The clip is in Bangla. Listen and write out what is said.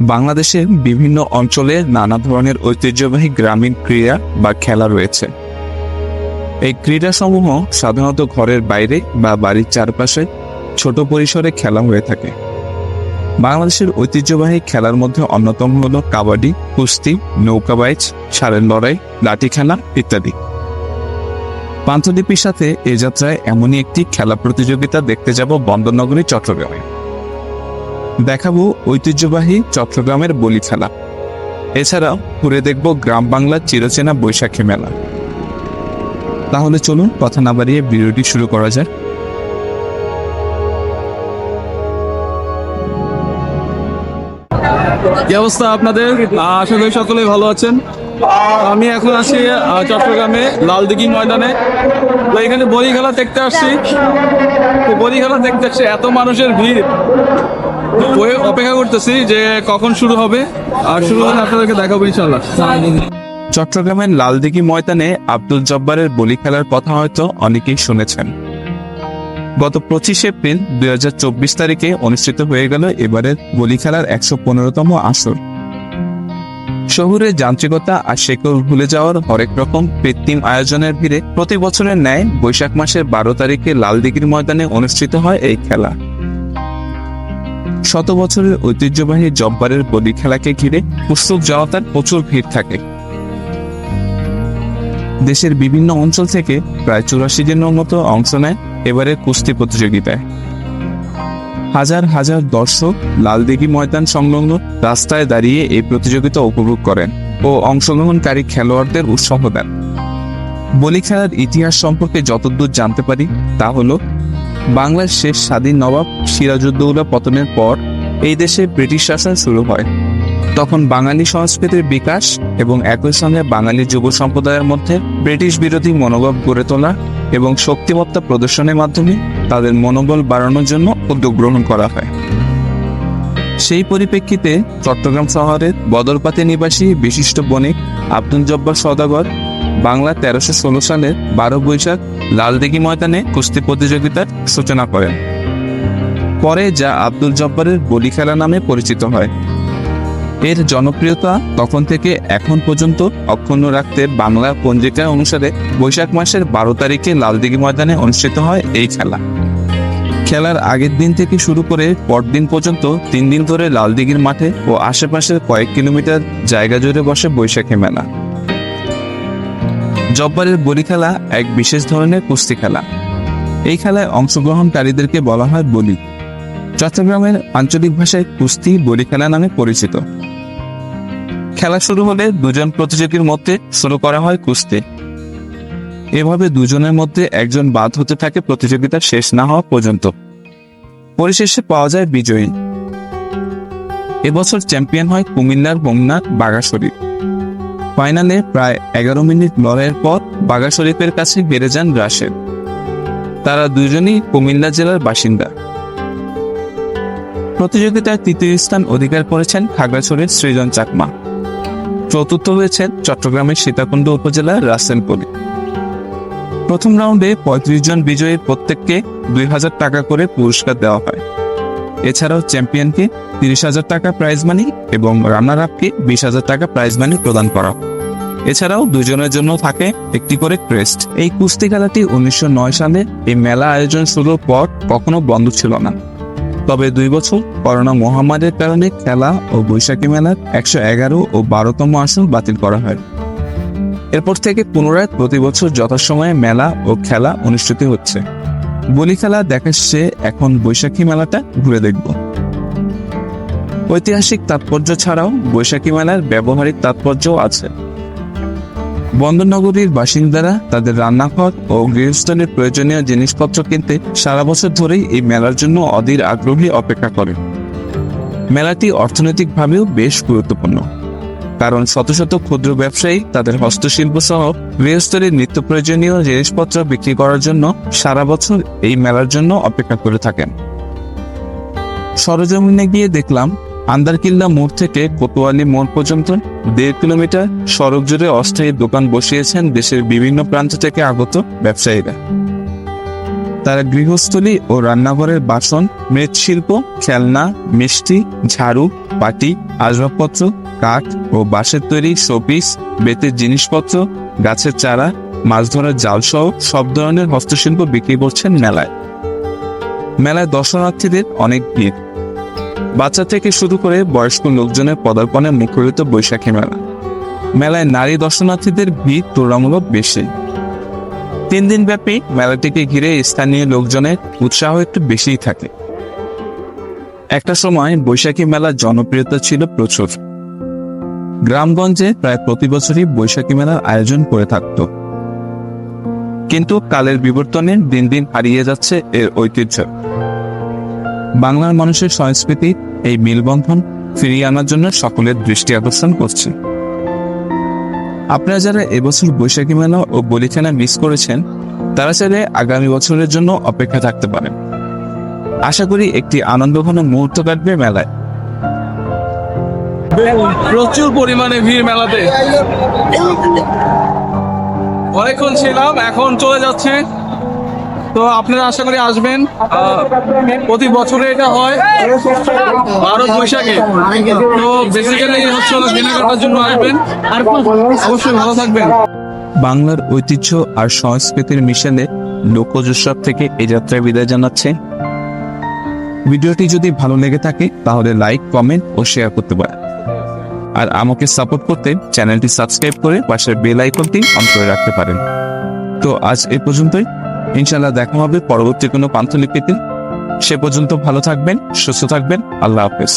বাংলাদেশের বিভিন্ন অঞ্চলে নানা ধরনের ঐতিহ্যবাহী গ্রামীণ ক্রীড়া বা খেলা রয়েছে। এই ক্রীড়াসমূহ সাধারণত ঘরের বাইরে বা বাড়ির চারপাশে ছোট পরিসরে খেলা হয়ে থাকে। বাংলাদেশের ঐতিহ্যবাহী খেলার মধ্যে অন্যতম হল কাবাডি, কুস্তি নৌকাবাইজ সারের লড়াই, লাঠি খেলা ইত্যাদি। পান্থলিপির সাথে এ যাত্রায় এমনই একটি খেলা প্রতিযোগিতা দেখতে যাব বন্দরনগরী, চট্টগ্রামে। দেখাবো ঐতিহ্যবাহী চট্টগ্রামের বলি খেলা এছাড়াও ঘুরে দেখব গ্রাম বাংলার চিরচেনা বৈশাখী মেলা। তাহলে চলুন কথা না বাড়িয়ে ভিডিওটি শুরু করা যাক। কি অবস্থা আপনাদের? আশা করি সকলেই ভালো আছেন। আমি এখন আছি চট্টগ্রামে লালদিঘি ময়দানে। তো এখানে বড়ি খেলা দেখতে আসছি। তো বড়ি খেলা দেখতে আসছি, এত মানুষের ভিড়। অপেক্ষা করতেছি যে কখন শুরু হবে। আর শুরু হলে আপনাদেরকে দেখাবো ইনশাল্লাহ চট্টগ্রামের লালদিঘি ময়দানে আব্দুল জব্বারের বলি খেলার কথা হয়তো অনেকেই শুনেছেন। গত পঁচিশ এপ্রিল দুই হাজার চব্বিশ তারিখে অনুষ্ঠিত হয়ে গেল এবারের বলি খেলার একশো পনেরোতম আসর। শহুরের যান্ত্রিকতা আর শেকল ভুলে যাওয়ার হরেক রকম কৃত্রিম আয়োজনের ভিড়ে প্রতি বছরের ন্যায় বৈশাখ মাসের বারো তারিখে লালদিঘির ময়দানে অনুষ্ঠিত হয় এই খেলা। শত বছরের ঐতিহ্যবাহী জব্বারের বলি খেলাকে ঘিরে উৎসুক জনতার প্রচুর ভিড় থাকে। দেশের বিভিন্ন অঞ্চল থেকে প্রায় চুরাশি জনের মতো অংশ নেয় এবারের কুস্তি প্রতিযোগিতায়। হাজার হাজার দর্শক লালদিঘি ময়দান সংলগ্ন রাস্তায় দাঁড়িয়ে এই প্রতিযোগিতা উপভোগ করেন ও অংশগ্রহণকারী খেলোয়াড়দের উৎসাহ দেন। বলি খেলার ইতিহাস সম্পর্কে যতদূর জানতে পারি তা হলো, বাংলার শেষ স্বাধীন নবাব সিরাজউদ্দৌলা পতনের পর এই দেশে ব্রিটিশ শাসন শুরু হয়। তখন বাঙালি সংস্কৃতির বিকাশ এবং একই সঙ্গে বাঙালি যুব সম্প্রদায়ের মধ্যে ব্রিটিশ বিরোধী মনোভাব গড়ে তোলা এবং শক্তিমত্তা প্রদর্শনের মাধ্যমে তাদের মনোবল বাড়ানোর জন্য উদ্যোগ গ্রহণ করা হয়। সেই পরিপ্রেক্ষিতে চট্টগ্রাম শহরের বদরপাতে নিবাসী বিশিষ্ট বণিক আব্দুল জব্বার সদাগর বাংলা তেরোশো ষোলো সালের বারো বৈশাখ লালদিঘি ময়দানে কুস্তি প্রতিযোগিতার সূচনা করেন। পরে যা আব্দুল জব্বারের বলি খেলা নামে পরিচিত হয়। এর জনপ্রিয়তা তখন থেকে এখন পর্যন্ত অক্ষুণ্ণ রাখতে বাংলা পঞ্জিকা অনুসারে বৈশাখ মাসের বারো তারিখে লালদিঘি ময়দানে অনুষ্ঠিত হয় এই খেলা। খেলার আগের দিন থেকে শুরু করে পরদিন পর্যন্ত তিন দিন ধরে লালদিঘির মাঠে ও আশেপাশের কয়েক কিলোমিটার জায়গা জুড়ে বসে বৈশাখী মেলা। জব্বারের বলি খেলা এক বিশেষ ধরনের কুস্তি খেলা। এই খেলায় অংশগ্রহণকারীদেরকে বলা হয় বলি। চট্টগ্রামের আঞ্চলিক ভাষায় কুস্তি বলি খেলা নামে পরিচিত। খেলা শুরু হলে দুজন প্রতিযোগীর মধ্যে শুরু করা হয় কুস্তি। এভাবে দুজনের মধ্যে একজন বাদ হতে থাকে প্রতিযোগিতা শেষ না হওয়া পর্যন্ত। পরিশেষে পাওয়া যায় বিজয়ী। এবছর চ্যাম্পিয়ন হয় কুমিল্লার বমনা বাগা শরীফ ফাইনালে প্রায় এগারো মিনিট লড়াইয়ের পর বাগা শরীফের কাছে বেড়ে যান রাশেদ। তারা দুজনই কুমিল্লা জেলার বাসিন্দা। প্রতিযোগিতায় তৃতীয় স্থান অধিকার করেছেন খাগড়াছড়ির সৃজন চাকমা। চতুর্থ হয়েছেন চট্টগ্রামের সীতাকুণ্ড উপজেলার রাসেলপল্লী প্রথম রাউন্ডে পঁয়ত্রিশ জন বিজয়ীর প্রত্যেককে দুই হাজার টাকা করে পুরস্কার দেওয়া হয়। এছাড়াও চ্যাম্পিয়নকে তিরিশ হাজার টাকা প্রাইজ মানি এবং রানার আপকে বিশ হাজার টাকা প্রাইজ মানি প্রদান করা এছাড়াও দুজনের জন্য থাকে একটি করে ক্রেস্ট এই কুস্তি খেলাটি উনিশশো নয় সালে এই মেলা আয়োজন শুরুর পর কখনো বন্ধ ছিল না। তবে দুই বছর করোনা মহামারীর কারণে খেলা ও বৈশাখী মেলার একশো এগারো ও বারোতম আসন বাতিল করা হয়। এরপর থেকে পুনরায় প্রতি বছর যথাসময়ে মেলা ও খেলা অনুষ্ঠিত হচ্ছে। বলি খেলা দেখা শেষে এখন বৈশাখী মেলাটা ঘুরে দেখব। ঐতিহাসিক তাৎপর্য ছাড়াও বৈশাখী মেলার ব্যবহারিক তাৎপর্যও আছে। বন্দরনগরীর বাসিন্দারা তাদের রান্নাঘর ও গৃহস্থলের প্রয়োজনীয় জিনিসপত্র কিনতে সারা বছর ধরেই এই মেলার জন্য অধীর আগ্রহী অপেক্ষা করে। মেলাটি অর্থনৈতিকভাবেও বেশ গুরুত্বপূর্ণ। কারণ শত শত ক্ষুদ্র ব্যবসায়ী তাদের হস্তশিল্প সহ গৃহস্থলীর নিত্য প্রয়োজনীয় জিনিসপত্র বিক্রি করার জন্য সারা বছর এই মেলার জন্য অপেক্ষা করে থাকেন। সরজমিনে গিয়ে দেখলাম আন্দারকিল্লা মোড় থেকে কোতোয়ালি মোড় পর্যন্ত দেড় কিলোমিটার সড়ক জুড়ে অস্থায়ী দোকান বসিয়েছেন দেশের বিভিন্ন প্রান্ত থেকে আগত ব্যবসায়ীরা। তারা গৃহস্থলী ও রান্নাঘরের বাসন, মৃৎশিল্প, খেলনা, মিষ্টি, ঝাড়ু, পাটি, আসবাবপত্র, কাঠ ও বাঁশের তৈরি শোপিস, বেতের জিনিসপত্র, গাছের চারা, মাছ ধরার জাল সহ সব ধরনের হস্তশিল্প বিক্রি করছেন মেলায়। মেলায় দর্শনার্থীদের অনেক ভিড়। বাচ্চা থেকে শুরু করে বয়স্ক লোকজনের পদার্পণে মুখরিত বৈশাখী মেলা। মেলায় নারী দর্শনার্থীদের ভিড় তুলনামূলক বেশি। তিন দিন ব্যাপী মেলাটিকে ঘিরে স্থানীয় লোকজনের উৎসাহ একটু বেশিই থাকে। একটা সময় বৈশাখী মেলার জনপ্রিয়তা ছিল প্রচুর। গ্রামগঞ্জে প্রায় প্রতি বছরই বৈশাখী মেলার আয়োজন করে থাকত। কিন্তু কালের বিবর্তনে দিন দিন হারিয়ে যাচ্ছে এর ঐতিহ্য। বাংলার মানুষের সংস্কৃতি এই মিলবন্ধন ফিরিয়ে আনার জন্য সকলের দৃষ্টি আকর্ষণ করছে। আপনারা যারা এবছর বৈশাখী মেলা ও বলিখানা মিস করেছেন, তারা চাইলে আগামী বছরের জন্য অপেক্ষা থাকতে পারেন। আশা করি একটি আনন্দঘন মুহূর্ত কাটবে মেলায়। প্রচুর পরিমাণে ভিড় মেলাতে। অনেকক্ষণ ছিলাম, এখন চলে যাচ্ছে। তো আপনারা আশা করি আসবেন প্রতি বছরে এটা হয় বারো বৈশাখে। তো বেসিক্যালি হচ্ছে কেনাকাটার জন্য আসবেন। আর অবশ্যই ভালো থাকবেন। বাংলার ঐতিহ্য আর সংস্কৃতির মিশেলে লোকজ উৎসব থেকে এই যাত্রায় বিদায় জানাচ্ছে। ভিডিওটি যদি ভালো লেগে থাকে, তাহলে লাইক, কমেন্ট ও শেয়ার করতে পারেন। আর আমাকে সাপোর্ট করতে চ্যানেলটি সাবস্ক্রাইব করে পাশের বেল আইকনটি অন করে রাখতে পারেন। তো আজ এ পর্যন্তই। ইনশাল্লাহ দেখা হবে পরবর্তী কোনো পান্থলিপিতে। সে পর্যন্ত ভালো থাকবেন সুস্থ থাকবেন আল্লাহ হাফেজ.